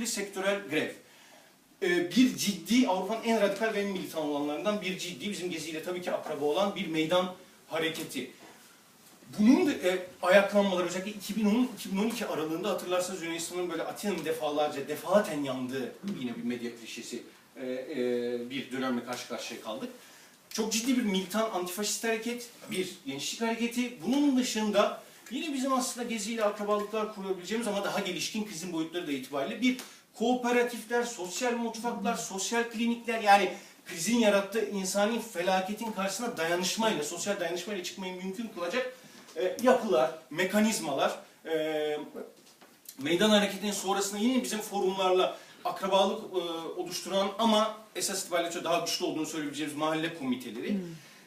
süreli sektörel grev. Ee, bir ciddi, Avrupa'nın en radikal ve en militan olanlarından bir ciddi, bizim geziyle tabii ki akraba olan bir meydan hareketi. Bunun da, e, ayaklanmaları özellikle 2010-2012 aralığında hatırlarsanız Yunanistan'ın böyle Atina'nın defalarca, defaten yandığı yine bir medya klişesi e, e, bir dönemle karşı karşıya kaldık. Çok ciddi bir militan antifaşist hareket, bir gençlik hareketi. Bunun dışında yine bizim aslında geziyle akrabalıklar kurabileceğimiz ama daha gelişkin krizin boyutları da itibariyle bir kooperatifler, sosyal mutfaklar, sosyal klinikler yani krizin yarattığı insani felaketin karşısına dayanışmayla, sosyal dayanışmayla çıkmayı mümkün kılacak e, yapılar, mekanizmalar, e, meydan hareketinin sonrasında yine bizim forumlarla akrabalık e, oluşturan ama esas itibariyle daha güçlü olduğunu söyleyebileceğimiz mahalle komiteleri.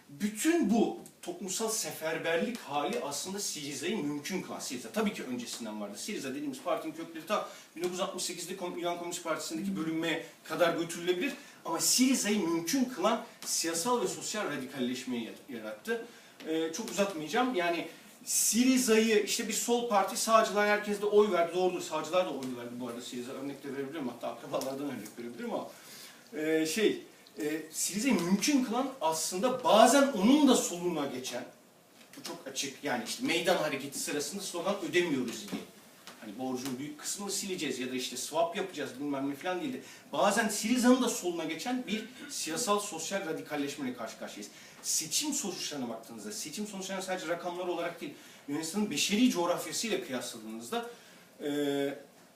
Bütün bu toplumsal seferberlik hali aslında Siriza'yı mümkün kılan. Siriza tabii ki öncesinden vardı. Siriza dediğimiz partinin kökleri ta 1968'de Kom- Yunan Komünist Partisi'ndeki bölünmeye kadar götürülebilir. Ama Siriza'yı mümkün kılan siyasal ve sosyal radikalleşmeyi yarattı. Ee, çok uzatmayacağım. Yani Siriza'yı işte bir sol parti sağcılar herkes de oy verdi. Doğrudur sağcılar da oy verdi bu arada Siriza. Örnek de verebilirim hatta akrabalardan örnek verebilirim ama ee, şey e, Siriza'yı mümkün kılan aslında bazen onun da soluna geçen bu çok açık yani işte meydan hareketi sırasında slogan ödemiyoruz diye. Hani borcun büyük kısmını sileceğiz ya da işte swap yapacağız bilmem ne falan değil de bazen Siriza'nın da soluna geçen bir siyasal sosyal radikalleşmeyle karşı karşıyayız. Seçim sonuçlarına baktığınızda, seçim sonuçlarına sadece rakamlar olarak değil, Yunanistan'ın beşeri coğrafyasıyla kıyasladığınızda e,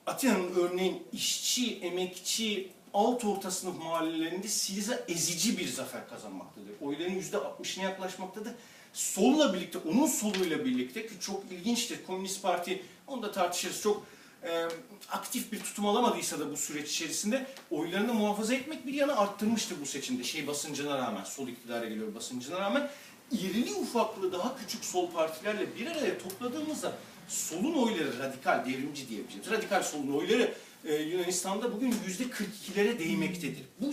Atina'nın örneğin işçi, emekçi, alt orta sınıf mahallelerinde Siriza ezici bir zafer kazanmaktadır. Oyların yüzde 60'ına yaklaşmaktadır. Solla birlikte, onun soluyla birlikte ki çok ilginçtir. Komünist Parti, onu da tartışırız. Çok e, aktif bir tutum alamadıysa da bu süreç içerisinde oylarını muhafaza etmek bir yana arttırmıştır bu seçimde. Şey basıncına rağmen, sol iktidara geliyor basıncına rağmen. İrili ufaklı daha küçük sol partilerle bir araya topladığımızda solun oyları radikal, devrimci diyebileceğimiz radikal solun oyları e, Yunanistan'da bugün yüzde 42'lere değmektedir. Bu